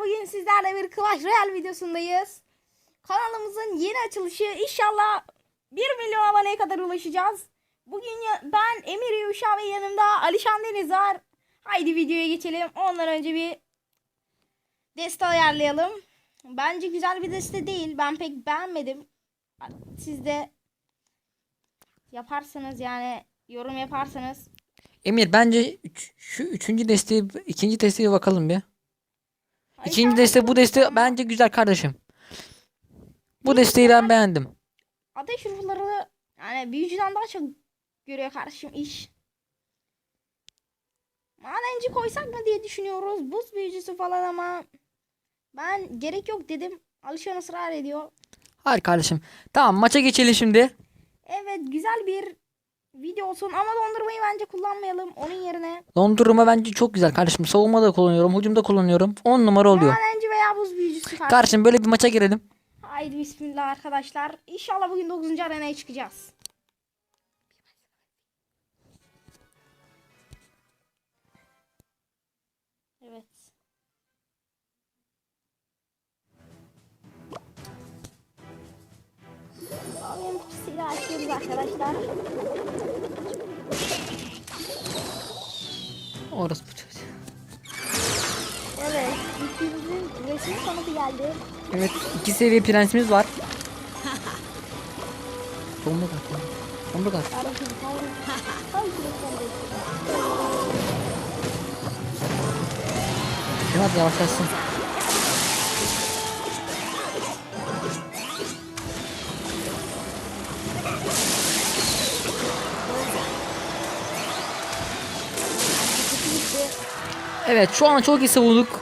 Bugün sizlerle bir Clash Royale videosundayız. Kanalımızın yeni açılışı. İnşallah 1 milyon aboneye kadar ulaşacağız. Bugün ben Emir Yuşa ve yanımda Alişan Deniz var. Haydi videoya geçelim. Ondan önce bir deste ayarlayalım. Bence güzel bir deste değil. Ben pek beğenmedim. Siz de yaparsanız yani yorum yaparsanız Emir bence şu üçüncü desteği, ikinci desteğe bakalım bir. İkinci deste bu deste bence güzel kardeşim. Bu desteği ben beğendim. Ateş ruhları yani büyücüden daha çok görüyor kardeşim iş. Madenci koysak mı diye düşünüyoruz. Buz büyücüsü falan ama ben gerek yok dedim. Alişan ısrar ediyor. Hayır kardeşim. Tamam maça geçelim şimdi. Evet güzel bir video olsun ama dondurmayı bence kullanmayalım. Onun yerine Dondurma bence çok güzel kardeşim. Savunma da kullanıyorum, hücumda kullanıyorum. 10 numara oluyor. madenci veya buz büyücüsü kardeşim. Kardeşim böyle bir maça girelim. Haydi bismillah arkadaşlar. İnşallah bugün 9. arenaya çıkacağız. Evet. Alayım kutusuyla açıyoruz arkadaşlar. Orası bu çocuğu. Evet. Ülkemizin resmi tanıtı geldi. Evet iki seviye prensimiz var. Tomruk at. Tomruk at. Kardeşim kavrum. Tabii ki de tanıtı. Şunu at yavaşlasın. Evet şu an çok iyi savunduk.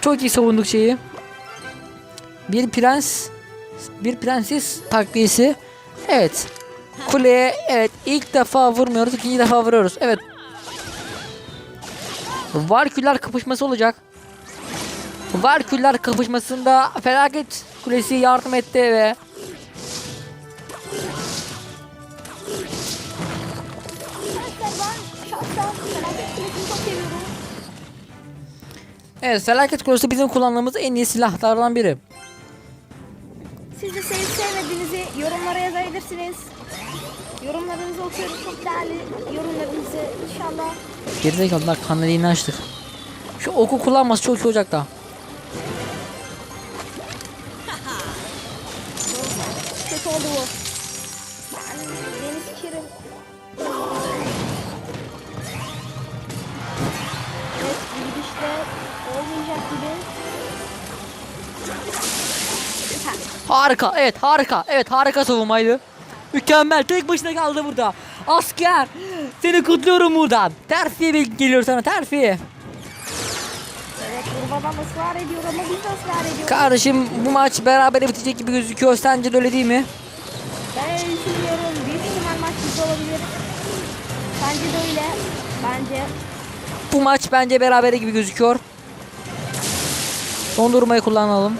Çok iyi savunduk şeyi. Bir prens bir prenses takviyesi. Evet. Kuleye evet ilk defa vurmuyoruz ikinci defa vuruyoruz. Evet. Varküller kapışması olacak. Varküller kapışmasında felaket kulesi yardım etti ve Evet felaket kulesi bizim kullandığımız en iyi silahlardan biri. Siz de sevip sevmediğinizi yorumlara yazabilirsiniz. Yorumlarınızı okuyoruz. Çok değerli yorumlarınızı inşallah. Gerizekalılar kanalını açtık. Şu oku kullanması çok iyi olacak da. Kötü oldu bu. Yani Deniz Kirim. Harika evet harika evet harika savunmaydı. Mükemmel tek başına kaldı burada. Asker seni kutluyorum buradan. Terfi geliyor sana terfi. Evet Urbadan ısrar ediyor ama biz de ısrar ediyoruz. Kardeşim bu maç beraber bitecek gibi gözüküyor. Sence de öyle değil mi? Ben öyle düşünüyorum. Büyük ihtimal maç bizde olabilir. Bence de öyle. Bence. Bu maç bence beraber gibi gözüküyor. Dondurmayı kullanalım.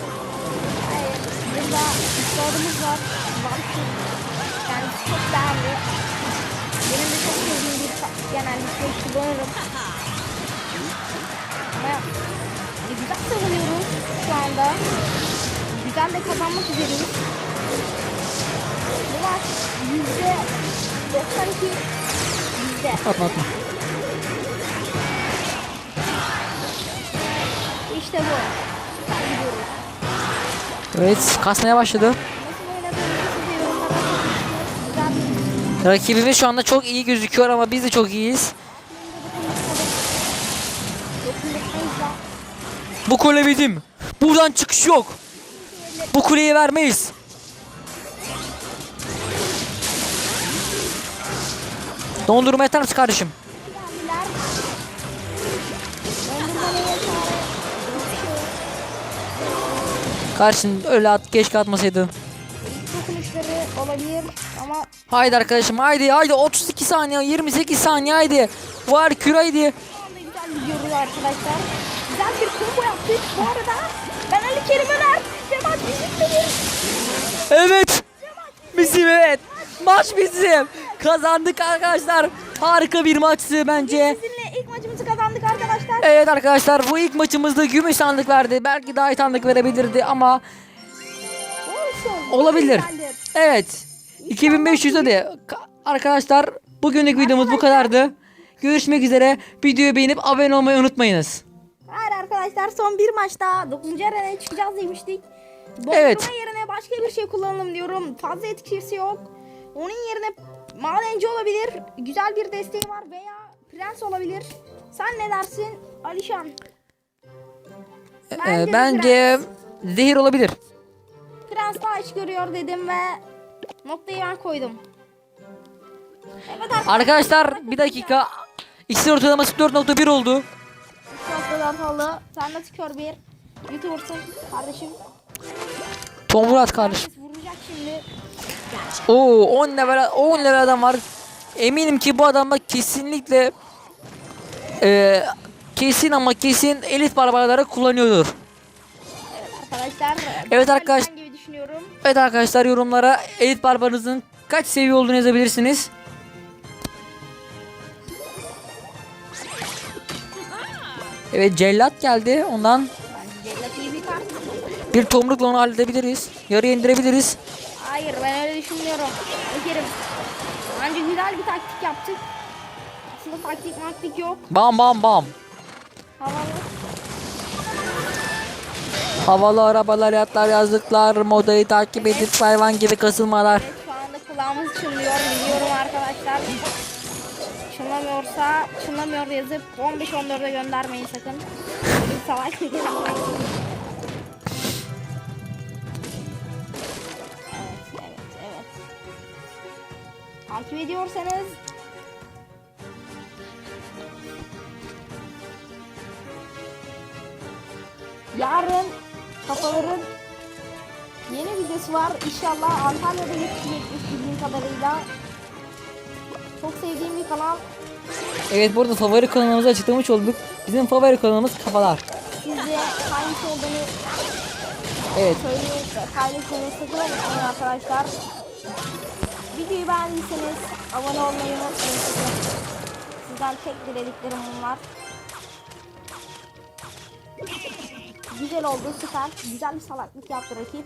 Burada üstadımız var. Valky. Kendisi çok değerli. Benim de çok sevdiğim bir genellikle kullanırım. Ama e, güzel savunuyoruz şu anda. Güzel de kazanmak üzereyiz. Bu maç yüzde 92 bizde. Atma atma. İşte bu. Evet kasmaya başladı. Rakibimiz şu anda çok iyi gözüküyor ama biz de çok iyiyiz. Bu kule bizim. Buradan çıkış yok. Bu kuleyi vermeyiz. Dondurma yeter kardeşim? Kardeşim öyle at keşke atmasaydın. Dokunuşları olabilir ama Haydi arkadaşım haydi haydi 32 saniye 28 saniye haydi. Var kür haydi. şu anda güzel gidiyoruz arkadaşlar. Güzel bir combo yaptık. Bu arada ben Ali Kerim Öner. Cemal bizim benim. Evet. Bizim evet. Maç bizim. Kazandık arkadaşlar. Harika bir maçtı bence. Sizinle ilk maçımızı kazandık arkadaşlar. Evet arkadaşlar bu ilk maçımızda gümüş sandık verdi. Belki daha iyi sandık verebilirdi ama. Olabilir. Evet. 2500 de Ka- arkadaşlar bugünlük videomuz bu kadardı. Görüşmek üzere. Videoyu beğenip abone olmayı unutmayınız. Hayır arkadaşlar son bir maçta 9. arenaya çıkacağız demiştik. Dondurma Evet. yerine başka bir şey kullanalım diyorum. Fazla etkisi yok. Onun yerine madenci olabilir. Güzel bir desteği var veya prens olabilir. Sen ne dersin Alişan? Ee, Bence de bence zehir olabilir. Prens daha iş görüyor dedim ve noktayı ben koydum. Evet arkadaşlar. Arkadaşlar bir dakika. İkisi ortalaması 4.1 oldu. Noktalar oldu. Sen de tıkıyor bir. Youtuber'sın kardeşim. Tom Murat kardeşim. Vuracak şimdi. Oo 10 level 10 level adam var. Eminim ki bu adamda kesinlikle e, kesin ama kesin elit barbarları kullanıyordur. Arkadaşlar. Evet ben arkadaş- gibi düşünüyorum. Evet arkadaşlar yorumlara elit barbarınızın kaç seviye olduğunu yazabilirsiniz. Evet cellat geldi ondan Bence Cellat iyi bir kart. bir tomrukla onu halledebiliriz. Yarıya indirebiliriz. Hayır ben öyle düşünmüyorum. Ekerim. Bence güzel bir taktik yaptık. Aslında taktik maktik yok. Bam bam bam. Havalı. Arabalar, yatlar, yazlıklar, modayı takip edip hayvan gibi kasılmalar. Evet şu anda kulağımız çınlıyor biliyorum arkadaşlar. Çınlamıyorsa çınlamıyor yazıp 15-14'e göndermeyin sakın. Evet evet evet. Takip ediyorsanız yarın kafaların Yeni videosu var. İnşallah Antalya'da yetişecekmiş bildiğim kadarıyla. Çok sevdiğim bir kanal. Evet burada favori kanalımızı açıklamış olduk. Bizim favori kanalımız kafalar. Sizce hangisi olduğunu Evet. söyleyip paylaşmayı sakın unutmayın arkadaşlar. Videoyu beğendiyseniz abone olmayı unutmayın. Sizden tek dilediklerim bunlar. Güzel oldu süper. Güzel bir salaklık yaptı rakip.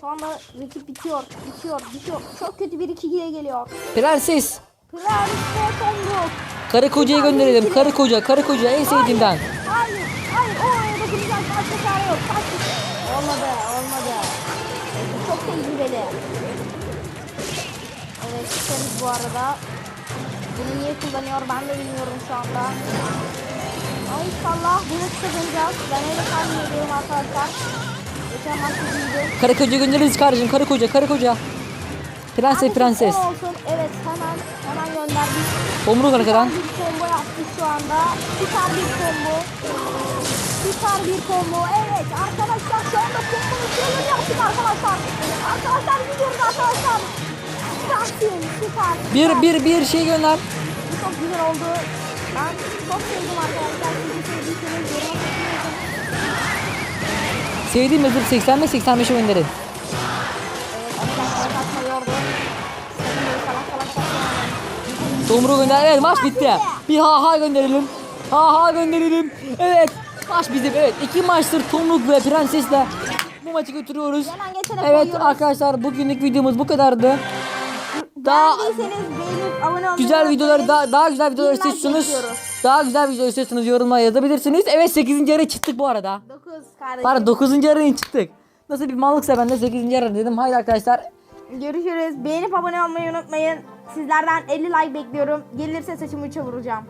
Şu anda rakip bitiyor, bitiyor, bitiyor. Çok kötü bir 2'ye geliyor. Prenses. Prens ve Tomruk. Karı kocayı gönderelim. Karı koca, karı koca en sevdiğimden. Hayır, hayır. O oraya dokunacak. Başka çare yok. Kaç. Olmadı, olmadı. Çok tecrübeli. Evet, bu arada. Bunu niye kullanıyor ben de bilmiyorum şu anda. Ama inşallah bunu kazanacağız. Ben öyle tahmin ediyorum arkadaşlar. Geçen maç gibiydi. Karı koca göndeririz kardeşim. Karı koca, karı koca. Prenses, Abi, prenses. olsun. Evet, hemen hemen gönderdik. Tomruk arkadan. Bir combo yaptık şu anda. Süper bir combo. Süper bir combo. Evet arkadaşlar şu anda kombonun sıralını yaptık arkadaşlar. Arkadaşlar gidiyoruz arkadaşlar. Süpersin süper. Bir, süper. bir, bir şey gönder. Bu çok güzel oldu. Ben çok sevdim arkadaşlar. Sizi sevdiyseniz yoruma Sevdiğim yazıp 85 85'e gönderin. Tomruğu gönder. Evet maç bitti. Bir ha ha gönderelim. Ha ha gönderelim. Evet. Maç bizim. Evet. iki maçtır Tomruk ve Prenses'le bu maçı götürüyoruz. Hemen geçene Evet koyuyoruz. arkadaşlar bugünlük videomuz bu kadardı. Daha Beğendiyseniz abone olmayı güzel unutmayın. daha, daha güzel videolar bekliyoruz. daha güzel video istiyorsanız yorumlara yazabilirsiniz. Evet 8. ara çıktık bu arada. 9 kardeşim. Pardon 9. araya çıktık. Nasıl bir mallıksa ben de 8. ara dedim. Haydi arkadaşlar. Görüşürüz. Beğenip abone olmayı unutmayın. Sizlerden 50 like bekliyorum. Gelirse saçımı uça vuracağım.